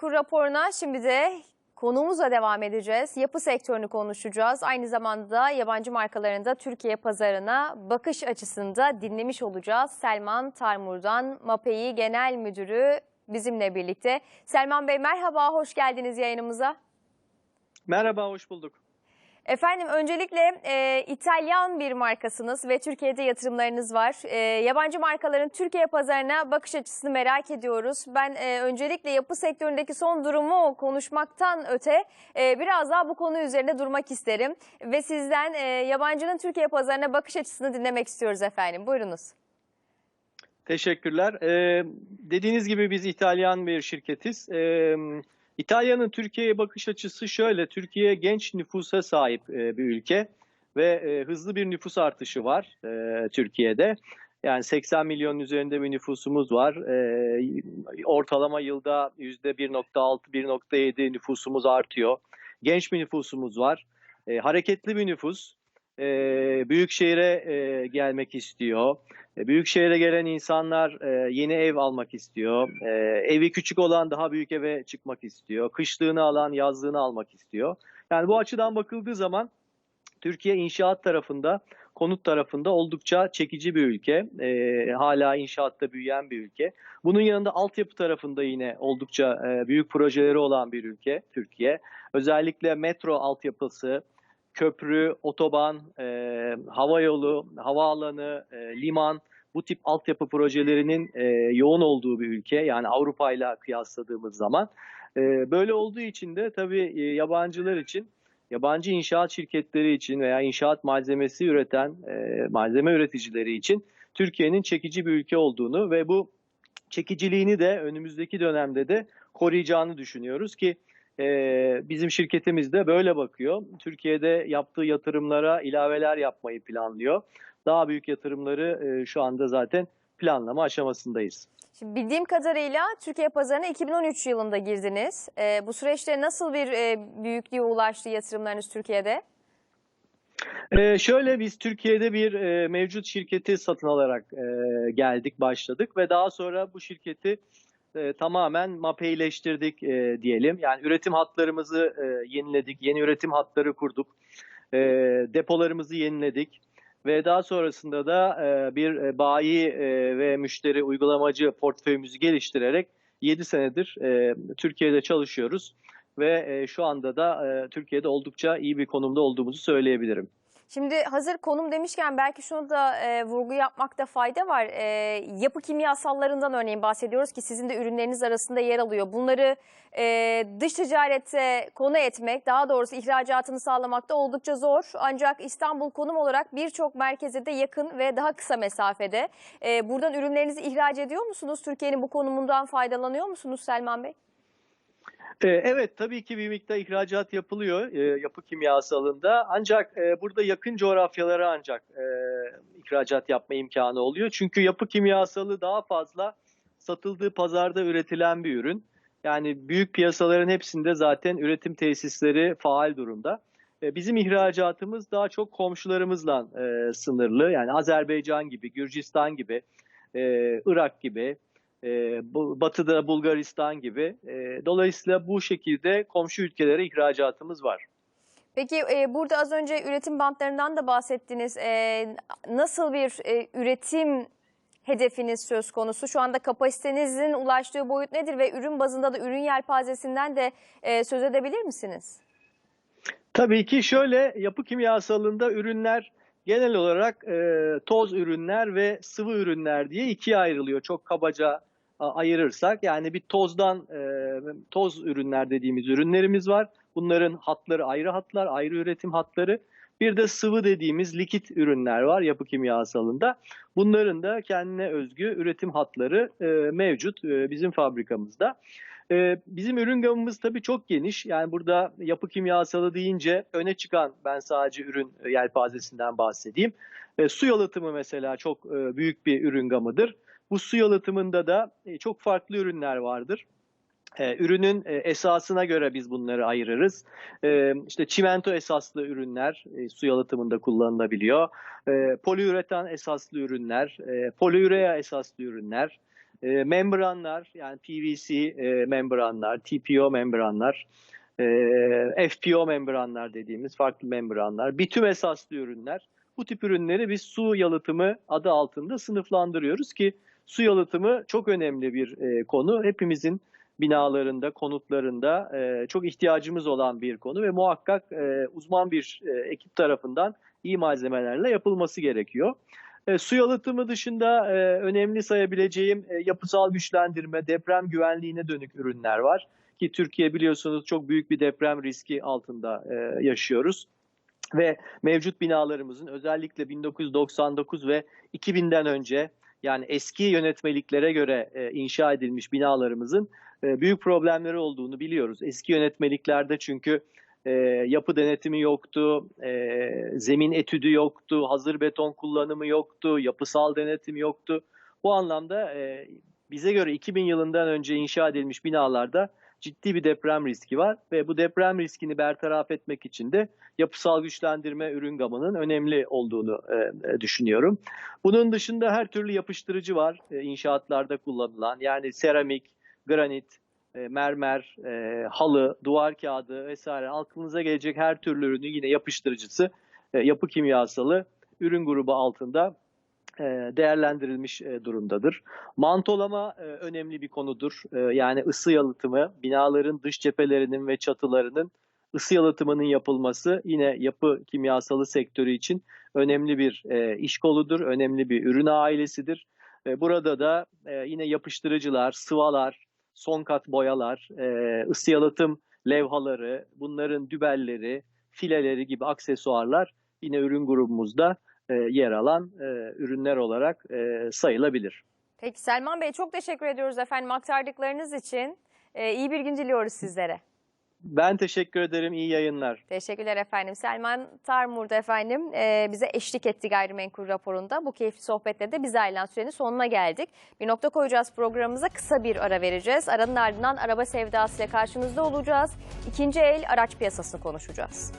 Kur raporuna şimdi de konuğumuzla devam edeceğiz. Yapı sektörünü konuşacağız. Aynı zamanda yabancı markaların da Türkiye pazarına bakış açısında dinlemiş olacağız. Selman Tarmur'dan MAPEİ Genel Müdürü bizimle birlikte. Selman Bey merhaba, hoş geldiniz yayınımıza. Merhaba, hoş bulduk. Efendim öncelikle e, İtalyan bir markasınız ve Türkiye'de yatırımlarınız var. E, yabancı markaların Türkiye pazarına bakış açısını merak ediyoruz. Ben e, öncelikle yapı sektöründeki son durumu konuşmaktan öte e, biraz daha bu konu üzerinde durmak isterim. Ve sizden e, yabancının Türkiye pazarına bakış açısını dinlemek istiyoruz efendim. Buyurunuz. Teşekkürler. Ee, dediğiniz gibi biz İtalyan bir şirketiz. Ee, İtalya'nın Türkiye'ye bakış açısı şöyle. Türkiye genç nüfusa sahip e, bir ülke ve e, hızlı bir nüfus artışı var e, Türkiye'de. Yani 80 milyonun üzerinde bir nüfusumuz var. Ortalama yılda %1.6-1.7 nüfusumuz artıyor. Genç bir nüfusumuz var. Hareketli bir nüfus. E, büyük şehire e, gelmek istiyor. E, Büyük şehre gelen insanlar e, yeni ev almak istiyor. E, Evi küçük olan daha büyük eve çıkmak istiyor. Kışlığını alan yazlığını almak istiyor. Yani bu açıdan bakıldığı zaman Türkiye inşaat tarafında, konut tarafında oldukça çekici bir ülke. E, hala inşaatta büyüyen bir ülke. Bunun yanında altyapı tarafında yine oldukça e, büyük projeleri olan bir ülke Türkiye. Özellikle metro altyapısı, köprü, otoban, e, hava yolu, havaalanı, e, liman bu tip altyapı projelerinin e, yoğun olduğu bir ülke. Yani Avrupa ile kıyasladığımız zaman. E, böyle olduğu için de tabii e, yabancılar için, yabancı inşaat şirketleri için veya inşaat malzemesi üreten e, malzeme üreticileri için Türkiye'nin çekici bir ülke olduğunu ve bu çekiciliğini de önümüzdeki dönemde de koruyacağını düşünüyoruz ki ee, bizim şirketimiz de böyle bakıyor. Türkiye'de yaptığı yatırımlara ilaveler yapmayı planlıyor. Daha büyük yatırımları e, şu anda zaten planlama aşamasındayız. Şimdi bildiğim kadarıyla Türkiye pazarına 2013 yılında girdiniz. E, bu süreçte nasıl bir e, büyüklüğe ulaştı yatırımlarınız Türkiye'de? Ee, şöyle biz Türkiye'de bir e, mevcut şirketi satın alarak e, geldik, başladık ve daha sonra bu şirketi e, tamamen mapeyleştirdik e, diyelim. Yani üretim hatlarımızı e, yeniledik, yeni üretim hatları kurduk, e, depolarımızı yeniledik ve daha sonrasında da e, bir e, bayi e, ve müşteri uygulamacı portföyümüzü geliştirerek 7 senedir e, Türkiye'de çalışıyoruz ve e, şu anda da e, Türkiye'de oldukça iyi bir konumda olduğumuzu söyleyebilirim. Şimdi hazır konum demişken belki şunu da e, vurgu yapmakta fayda var. E, yapı kimyasallarından örneğin bahsediyoruz ki sizin de ürünleriniz arasında yer alıyor. Bunları e, dış ticarete konu etmek, daha doğrusu ihracatını sağlamakta oldukça zor. Ancak İstanbul konum olarak birçok merkeze de yakın ve daha kısa mesafede. E, buradan ürünlerinizi ihraç ediyor musunuz? Türkiye'nin bu konumundan faydalanıyor musunuz Selman Bey? Ee, Evet tabii ki bir miktar ihracat yapılıyor e, yapı kimyasalında ancak e, burada yakın coğrafyalara ancak e, ihracat yapma imkanı oluyor. Çünkü yapı kimyasalı daha fazla satıldığı pazarda üretilen bir ürün. Yani büyük piyasaların hepsinde zaten üretim tesisleri faal durumda. Bizim ihracatımız daha çok komşularımızla sınırlı. Yani Azerbaycan gibi, Gürcistan gibi, Irak gibi, e, batıda Bulgaristan gibi. E, dolayısıyla bu şekilde komşu ülkelere ihracatımız var. Peki e, burada az önce üretim bantlarından da bahsettiniz. E, nasıl bir e, üretim hedefiniz söz konusu? Şu anda kapasitenizin ulaştığı boyut nedir ve ürün bazında da ürün yelpazesinden de e, söz edebilir misiniz? Tabii ki şöyle yapı kimyasalında ürünler genel olarak e, toz ürünler ve sıvı ürünler diye ikiye ayrılıyor. Çok kabaca ayırırsak yani bir tozdan e, toz ürünler dediğimiz ürünlerimiz var. Bunların hatları ayrı hatlar, ayrı üretim hatları. Bir de sıvı dediğimiz likit ürünler var yapı kimyasalında. Bunların da kendine özgü üretim hatları e, mevcut e, bizim fabrikamızda. Bizim ürün gamımız tabii çok geniş. Yani burada yapı kimyasalı deyince öne çıkan ben sadece ürün yelpazesinden bahsedeyim. Su yalıtımı mesela çok büyük bir ürün gamıdır. Bu su yalıtımında da e, çok farklı ürünler vardır. E, ürünün e, esasına göre biz bunları ayırırız. İşte çimento esaslı ürünler su yalıtımında kullanılabiliyor. Poliüretan esaslı ürünler, poliürea esaslı ürünler, membranlar yani PVC membranlar, TPO membranlar, FPO membranlar dediğimiz farklı membranlar, bitüm esaslı ürünler. Bu tip ürünleri biz su yalıtımı adı altında sınıflandırıyoruz ki su yalıtımı çok önemli bir e, konu. Hepimizin binalarında, konutlarında e, çok ihtiyacımız olan bir konu ve muhakkak e, uzman bir e, ekip tarafından iyi malzemelerle yapılması gerekiyor. E, su yalıtımı dışında e, önemli sayabileceğim e, yapısal güçlendirme, deprem güvenliğine dönük ürünler var. Ki Türkiye biliyorsunuz çok büyük bir deprem riski altında e, yaşıyoruz. Ve mevcut binalarımızın özellikle 1999 ve 2000'den önce yani eski yönetmeliklere göre e, inşa edilmiş binalarımızın e, büyük problemleri olduğunu biliyoruz. Eski yönetmeliklerde çünkü e, yapı denetimi yoktu, e, zemin etüdü yoktu, hazır beton kullanımı yoktu, yapısal denetim yoktu. Bu anlamda e, bize göre 2000 yılından önce inşa edilmiş binalarda ciddi bir deprem riski var ve bu deprem riskini bertaraf etmek için de yapısal güçlendirme ürün gamının önemli olduğunu e, e, düşünüyorum. Bunun dışında her türlü yapıştırıcı var e, inşaatlarda kullanılan yani seramik, granit, e, mermer, e, halı, duvar kağıdı vesaire aklınıza gelecek her türlü ürünü yine yapıştırıcısı, e, yapı kimyasalı ürün grubu altında değerlendirilmiş e, durumdadır. Mantolama e, önemli bir konudur. E, Yani ısı yalıtımı, binaların dış cephelerinin ve çatılarının ısı yalıtımının yapılması yine yapı kimyasalı sektörü için önemli bir e, iş koludur, önemli bir ürün ailesidir. E, Burada da e, yine yapıştırıcılar, sıvalar, son kat boyalar, e, ısı yalıtım levhaları, bunların dübelleri, fileleri gibi aksesuarlar yine ürün grubumuzda e, yer alan e, ürünler olarak e, sayılabilir. Peki Selman Bey çok teşekkür ediyoruz efendim aktardıklarınız için. Ee, iyi bir gün diliyoruz sizlere. Ben teşekkür ederim. İyi yayınlar. Teşekkürler efendim. Selman Tarmur'da efendim e, bize eşlik etti gayrimenkul raporunda. Bu keyifli sohbetle de biz ayrılan sürenin sonuna geldik. Bir nokta koyacağız programımıza kısa bir ara vereceğiz. Aranın ardından araba sevdasıyla karşınızda olacağız. İkinci el araç piyasasını konuşacağız.